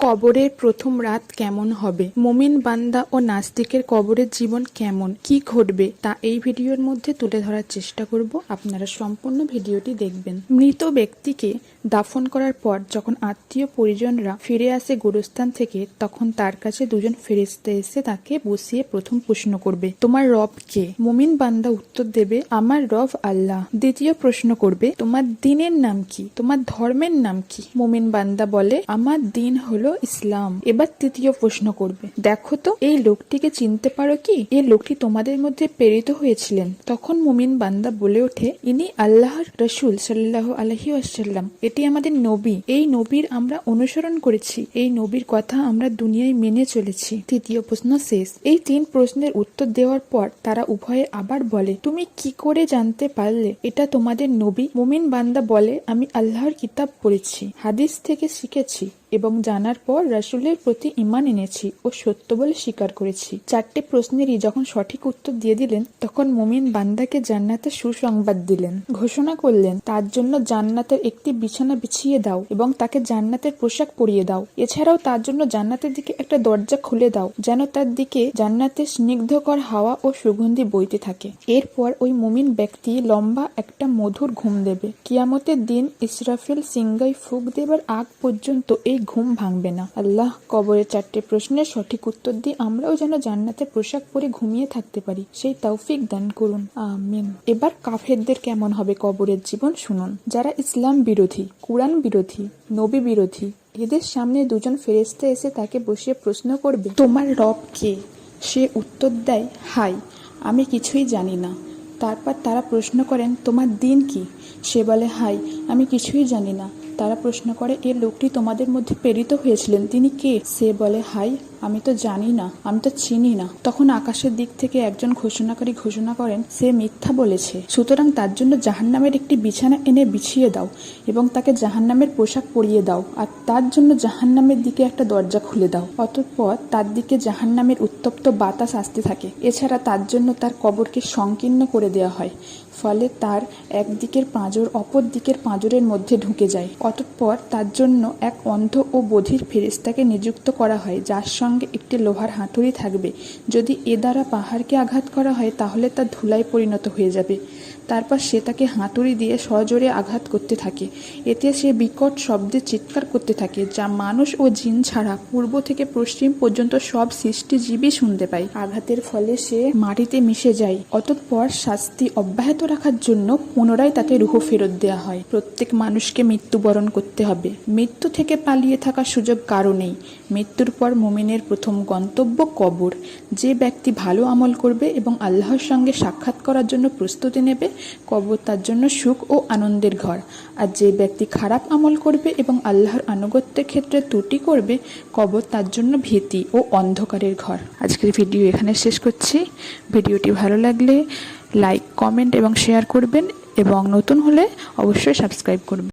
কবরের প্রথম রাত কেমন হবে? মুমিন বান্দা ও নাস্তিকের কবরের জীবন কেমন? কি ঘটবে? তা এই ভিডিওর মধ্যে তুলে ধরার চেষ্টা করব। আপনারা সম্পূর্ণ ভিডিওটি দেখবেন। মৃত ব্যক্তিকে দাফন করার পর যখন আত্মীয় পরিজনরা ফিরে আসে গোরস্থান থেকে, তখন তার কাছে দুজন ফেরেস্তে এসে তাকে বসিয়ে প্রথম প্রশ্ন করবে, তোমার রব কে? মুমিন বান্দা উত্তর দেবে, আমার রব আল্লাহ। দ্বিতীয় প্রশ্ন করবে, তোমার দিনের নাম কি? তোমার ধর্মের নাম কি? মুমিন বান্দা বলে, আমার দিন হলো ইসলাম। এবার তৃতীয় প্রশ্ন করবে। দেখো তো, এই লোকটিকে চিনতে পারো কি? এই লোকটি তোমাদের মধ্যে প্রেরিত হয়েছিলেন। তখন মুমিন বান্দা বলে ওঠে, ইনি আল্লাহর রসুল সাল্লাহ আলহি আসাল্লাম এটি আমাদের নবী। এই নবীর আমরা অনুসরণ করেছি। এই নবীর কথা আমরা দুনিয়ায় মেনে চলেছি। তৃতীয় প্রশ্ন শেষ। এই তিন প্রশ্নের উত্তর দেওয়ার পর তারা উভয়ে আবার বলে, তুমি কি করে জানতে পারলে? এটা তোমাদের নবী? মুমিন বান্দা বলে, আমি আল্লাহর কিতাব পড়েছি, হাদিস থেকে শিখেছি। এবং জানার পর রাসূলের প্রতি ঈমান এনেছি ও সত্য বলে স্বীকার করেছি। চারটে প্রশ্নেরই যখন সঠিক উত্তর দিয়ে দিলেন, তখন মুমিন বান্দাকে জান্নাতের সুসংবাদ দিলেন। ঘোষণা করলেন, তার জন্য জান্নাতের একটি বিছানা বিছিয়ে দাও এবং তাকে জান্নাতের পোশাক পরিয়ে দাও। এছাড়াও তার জন্য জান্নাতের দিকে একটা দরজা খুলে দাও, যেন তার দিকে জান্নাতের স্নিগ্ধকর হাওয়া ও সুগন্ধি বইতে থাকে। এরপর ওই মুমিন ব্যক্তি লম্বা একটা মধুর ঘুম দেবে। কিয়ামতের দিন ইসরাফিল সিংগাই ফুক দেবার আগ পর্যন্ত এই ঘুম ভাঙবে না। আল্লাহ কবরের চারটে প্রশ্নের সঠিক উত্তর দিয়ে আমরাও যেন জান্নাতে পোশাক পরে ঘুমিয়ে থাকতে পারি। সেই তৌফিক দান করুন। আমিন। এবার কাফেরদের কেমন হবে কবরের জীবন শুনুন। যারা ইসলাম বিরোধী, কুরআন বিরোধী, নবী বিরোধী, এদের সামনে দুজন ফেরেস্তা এসে তাকে বসিয়ে প্রশ্ন করবে, তোমার রব কে? সে উত্তর দেয়, হাই, আমি কিছুই জানি না। তারপর তারা প্রশ্ন করেন, তোমার দিন কি? সে বলে, হাই, আমি কিছুই জানি না। তারা প্রশ্ন করে, এ লোকটি তোমাদের মধ্যে প্রেরিত হয়েছিলেন। তিনি কে? সে বলে, হাই, আমি তো জানি না, আমি তো চিনি না। তখন আকাশের দিক থেকে একজন ঘোষণাকারী ঘোষণা করেন, সে মিথ্যা বলেছে। সুতরাং তার জন্য জাহান্নামের একটি বিছানা এনে বিছিয়ে দাও এবং তাকে জাহান্নামের পোশাক পরিয়ে দাও আর তার জন্য জাহান্নামের দিকে একটা দরজা খুলে দাও। অতঃপর তার দিকে জাহান্নামের উত্তপ্ত বাতাস আসতে থাকে। এছাড়া তার জন্য তার কবরকে সংকীর্ণ করে দেওয়া হয়। ফলে তার একদিকের পাঁজর অপর দিকের পাঁজরের মধ্যে ঢুকে যায়। অতঃপর তার জন্য এক অন্ধ ও বধির ফেরেস্তাকে নিযুক্ত করা হয়, যার সঙ্গে একটি লোহার হাতুড়ি থাকবে। যদি এ দ্বারা পাহাড়কে আঘাত করা হয়, তাহলে তা ধুলায় পরিণত হয়ে যাবে। তারপর সে তাকে হাতুড়ি দিয়ে সজোরে আঘাত করতে থাকে। এতে সে বিকট শব্দে চিৎকার করতে থাকে, যা মানুষ ও জিন ছাড়া পূর্ব থেকে পশ্চিম পর্যন্ত সব সৃষ্টিজীবী শুনতে পায়। আঘাতের ফলে সে মাটিতে মিশে যায়। অতঃপর শাস্তি অব্যাহত রাখার জন্য পুনরায় তাকে রুহ ফেরত দেওয়া হয়। প্রত্যেক মানুষকে মৃত্যুবরণ করতে হবে। মৃত্যু থেকে পালিয়ে থাকার সুযোগ কারও নেই। মৃত্যুর পর মুমিনের প্রথম গন্তব্য কবর। যে ব্যক্তি ভালো আমল করবে এবং আল্লাহর সঙ্গে সাক্ষাৎ করার জন্য প্রস্তুতি নেবে কবর তার জন্য সুখ ও আনন্দের ঘর। আর যে ব্যক্তি খারাপ আমল করবে এবং আল্লাহর আনুগত্যের ক্ষেত্রে ত্রুটি করবে, কবর তার জন্য ভীতি ও অন্ধকারের ঘর। আজকের ভিডিও এখানে শেষ করছি। ভিডিওটি ভালো লাগলে লাইক, কমেন্ট এবং শেয়ার করবেন এবং নতুন হলে অবশ্যই সাবস্ক্রাইব করবেন।